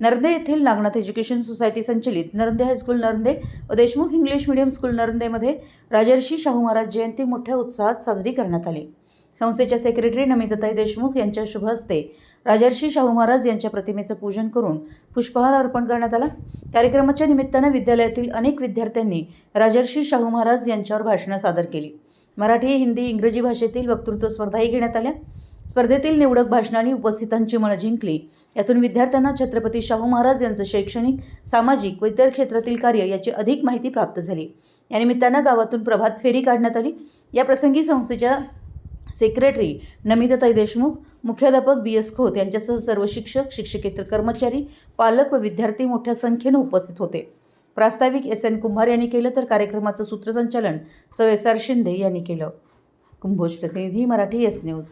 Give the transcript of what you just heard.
नरंदे येथील Nagnath education society संचलित Narande high school Narande व देशमुख इंग्लिश मीडियम स्कूल नरंदेमध्ये राजर्षी शाहू महाराज जयंती मोठ्या उत्साहात साजरी करण्यात आली. संस्थेच्या सेक्रेटरी नमिताताई देशमुख यांच्या शुभ हस्ते राजर्षी शाहू महाराज यांच्या प्रतिमेचं पूजन करून पुष्पहार अर्पण करण्यात आला. कार्यक्रमाच्या निमित्तानं विद्यालयातील अनेक विद्यार्थ्यांनी राजर्षी शाहू महाराज यांच्यावर भाषणं सादर केली. मराठी हिंदी इंग्रजी भाषेतील वक्तृत्व स्पर्धाही घेण्यात आल्या. स्पर्धेतील निवडक भाषणांनी उपस्थितांची मनं जिंकली. यातून विद्यार्थ्यांना छत्रपती शाहू महाराज यांचं शैक्षणिक सामाजिक व इतर क्षेत्रातील कार्य याची अधिक माहिती प्राप्त झाली. या निमित्तानं गावातून प्रभात फेरी काढण्यात आली. या प्रसंगी संस्थेच्या सेक्रेटरी नमिताताई देशमुख मुख्याध्यापक बी एस खोत यांच्यासह सर्व शिक्षक शिक्षकेतर कर्मचारी पालक व विद्यार्थी मोठ्या संख्येनं उपस्थित होते. प्रास्ताविक एस एन कुंभार यांनी केलं तर कार्यक्रमाचं सूत्रसंचालन सौ एस आर शिंदे यांनी केलं. कुंभोज प्रतिनिधी मराठी एस न्यूज.